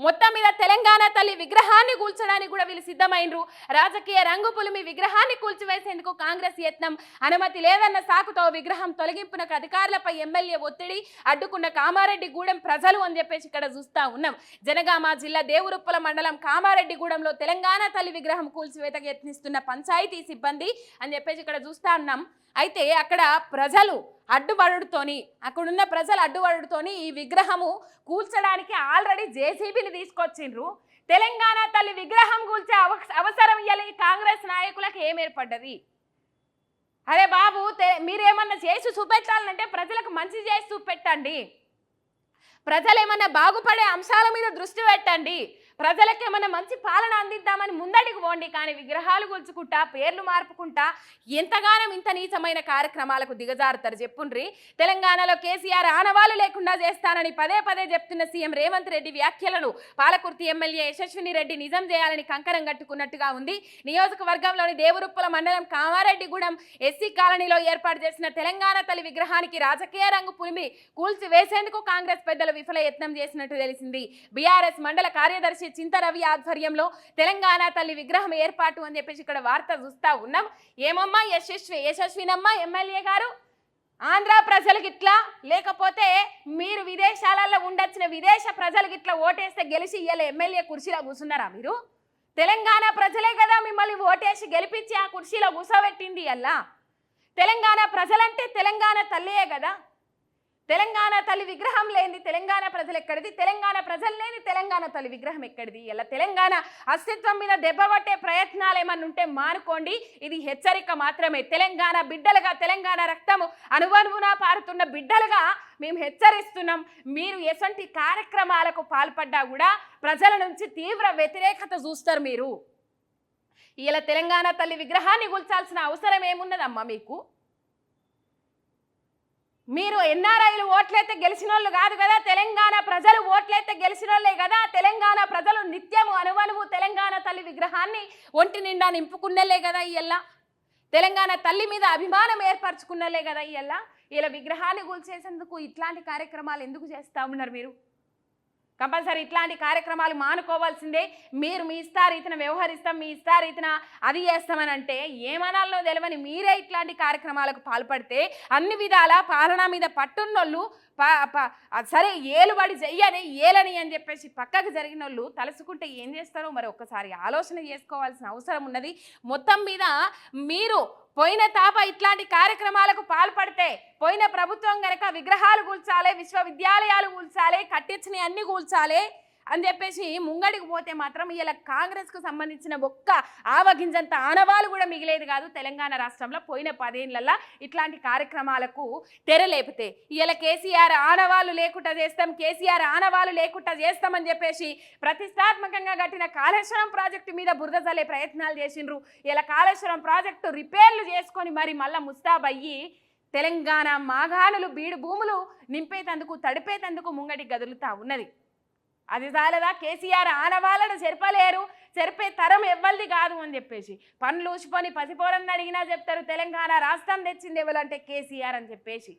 మొత్తం మీద తెలంగాణ తల్లి విగ్రహాన్ని కూల్చడానికి కూడా వీళ్ళు సిద్ధమైనరు రాజకీయ రంగు పులిమి విగ్రహాన్ని కూల్చివేసేందుకు కాంగ్రెస్ యత్నం అనుమతి లేదన్న సాకుతో విగ్రహం తొలగింపునకు అధికారులపై ఎమ్మెల్యే ఒత్తిడి అడ్డుకున్న కామారెడ్డి గూడెం ప్రజలు అని చెప్పేసి ఇక్కడ చూస్తా ఉన్నాం. జనగామ జిల్లా దేవురుప్పల మండలం కామారెడ్డిగూడెంలో తెలంగాణ తల్లి విగ్రహం కూల్చివేతకు యత్నిస్తున్న పంచాయతీ సిబ్బంది అని చెప్పేసి ఇక్కడ చూస్తా ఉన్నాం. అయితే అక్కడ ప్రజలు అడ్డుబడుడుతోని అక్కడున్న ప్రజలు అడ్డుబడుడుతోని ఈ విగ్రహము కూల్చడానికి ఆల్రెడీ జేసీబీని తీసుకొచ్చిండ్రు. తెలంగాణ తల్లి విగ్రహం కూల్చే అవ- అవసరం ఇయ్యాలి కాంగ్రెస్ నాయకులకు ఏం ఏర్పడ్డది? అరే బాబు మీరేమన్నా చేసి చూపెట్టాలంటే ప్రజలకు మంచి చేసి చూపెట్టండి. ప్రజలు ఏమన్నా బాగుపడే అంశాల మీద దృష్టి పెట్టండి. ప్రజలకు ఏమన్నా మంచి పాలన అందిద్దామని ముందడికి పోండి. కానీ విగ్రహాలు కొలుచుకుంటా పేర్లు మార్పుకుంటా ఎంతగానం ఇంత నీచమైన కార్యక్రమాలకు దిగజారుతారు చెప్పుండ్రి. తెలంగాణలో కేసీఆర్ ఆనవాలు లేకుండా చేస్తానని పదే పదే చెప్తున్న సీఎం రేవంత్ రెడ్డి వ్యాఖ్యలను పాలకుర్తి ఎమ్మెల్యే యశస్విని రెడ్డి నిజం చేయాలని కంకణం కట్టుకున్నట్టుగా ఉంది. నియోజకవర్గంలోని దేవరుప్పుల మండలం కామారెడ్డిగూడెం ఎస్సీ కాలనీలో ఏర్పాటు చేసిన తెలంగాణ తల్లి విగ్రహానికి రాజకీయ రంగు పులిమి కూల్చి వేసేందుకు కాంగ్రెస్ పెద్దలు విఫల యత్నం చేసినట్టు తెలిసింది. బీఆర్ఎస్ మండల కార్యదర్శి చింతరవి ఆధ్వర్యంలో తెలంగాణ తల్లి విగ్రహం ఏర్పాటు అని చెప్పేసి ఇక్కడ వార్త చూస్తా ఉన్నాం. ఏమమ్మా యశస్వి యశస్వినమ్మా ఎమ్మెల్యే గారు? ఆంధ్ర ప్రజలకు ఇట్లా? లేకపోతే మీరు విదేశాలలో ఉండొచ్చిన విదేశ ప్రజలకు ఇట్లా ఓటేస్తే గెలిచి ఇయ్యాల ఎమ్మెల్యే కుర్చీలో కూర్చున్నారా మీరు? తెలంగాణ ప్రజలే కదా మిమ్మల్ని ఓటేసి గెలిపించి ఆ కుర్చీలో కూర్చోబెట్టింది అల్లా. తెలంగాణ ప్రజలంటే తెలంగాణ తల్లియే కదా. తెలంగాణ తల్లి విగ్రహం లేని తెలంగాణ ప్రజలు ఎక్కడిది తెలంగాణ ప్రజలు లేని తెలంగాణ తల్లి విగ్రహం ఎక్కడిది? ఇలా తెలంగాణ అస్తిత్వం మీద దెబ్బపట్టే ప్రయత్నాలు ఏమన్నా ఉంటే మానుకోండి. ఇది హెచ్చరిక మాత్రమే. తెలంగాణ బిడ్డలుగా తెలంగాణ రక్తము అనువనువున పారుతున్న బిడ్డలుగా మేము హెచ్చరిస్తున్నాం. మీరు ఎటువంటి కార్యక్రమాలకు పాల్పడ్డా కూడా ప్రజల నుంచి తీవ్ర వ్యతిరేకత చూస్తారు మీరు. ఇలా తెలంగాణ తల్లి విగ్రహాన్ని కూల్చాల్సిన అవసరం ఏమున్నదమ్మా మీకు? మీరు ఎన్ఆర్ఐలు ఓట్లయితే గెలిచిన వాళ్ళు కాదు కదా తెలంగాణ ప్రజలు ఓట్లయితే గెలిచిన వాళ్ళే కదా తెలంగాణ ప్రజలు నిత్యము అనువనువు తెలంగాణ తల్లి విగ్రహాన్ని ఒంటి నిండా నింపుకున్నలే కదా ఇయల్లా తెలంగాణ తల్లి మీద అభిమానం ఏర్పరచుకున్నలే కదా ఇయల్లా ఇలా విగ్రహాన్ని కూల్చేసేందుకు ఇట్లాంటి కార్యక్రమాలు ఎందుకు చేస్తా ఉన్నారు మీరు? కంపల్సరీ ఇట్లాంటి కార్యక్రమాలు మానుకోవాల్సిందే. మీరు మీ ఇష్టారీతిన వ్యవహరిస్తాం మీ ఇష్టారీతిన అది చేస్తామని అంటే ఏమనాలో తెలియని మీరే ఇట్లాంటి కార్యక్రమాలకు పాల్పడితే అన్ని విధాల పాలన మీద పట్టున్నోళ్ళు సరే ఏలుబడి చెయ్యని ఏలని అని చెప్పేసి పక్కకు జరిగిన వాళ్ళు తలుసుకుంటే ఏం చేస్తారో? మరి ఒక్కసారి ఆలోచన చేసుకోవాల్సిన అవసరం ఉన్నది. మొత్తం మీద మీరు పోయిన తాప ఇట్లాంటి కార్యక్రమాలకు పాల్పడితే పోయిన ప్రభుత్వం గనక విగ్రహాలు కూల్చాలి విశ్వవిద్యాలయాలు కూల్చాలి కట్టించినవి అన్ని కూల్చాలి అని చెప్పేసి ముంగడికి పోతే మాత్రం ఇలా కాంగ్రెస్కు సంబంధించిన ఒక్క ఆవగింజంత ఆనవాలు కూడా మిగిలేదు కాదు. తెలంగాణ రాష్ట్రంలో పోయిన పదేళ్ళలో ఇట్లాంటి కార్యక్రమాలకు తెరలేపితే ఇలా కేసీఆర్ ఆనవాళ్ళు లేకుండా చేస్తాం కేసీఆర్ ఆనవాళ్ళు లేకుండా చేస్తామని చెప్పేసి ప్రతిష్టాత్మకంగా కట్టిన కాళేశ్వరం ప్రాజెక్టు మీద బురద చల్లే ప్రయత్నాలు చేసిండ్రు. ఇలా కాళేశ్వరం ప్రాజెక్టు రిపేర్లు చేసుకొని మరి మళ్ళీ ముస్తాబయ్యి తెలంగాణ మాగాణులు బీడు భూములు నింపేతందుకు తడిపేతందుకు ముంగటి గదులుతా ఉన్నది. అది చాలదా కేసీఆర్ ఆనవాళ్ళను చెరపలేరు చెరిపే తరం ఎవ్వరిది కాదు అని చెప్పేసి. పనులు ఊసిపోని పసిపోరని అడిగినా చెప్తారు తెలంగాణ రాష్ట్రం తెచ్చింది ఎవరంటే కేసీఆర్ అని చెప్పేసి.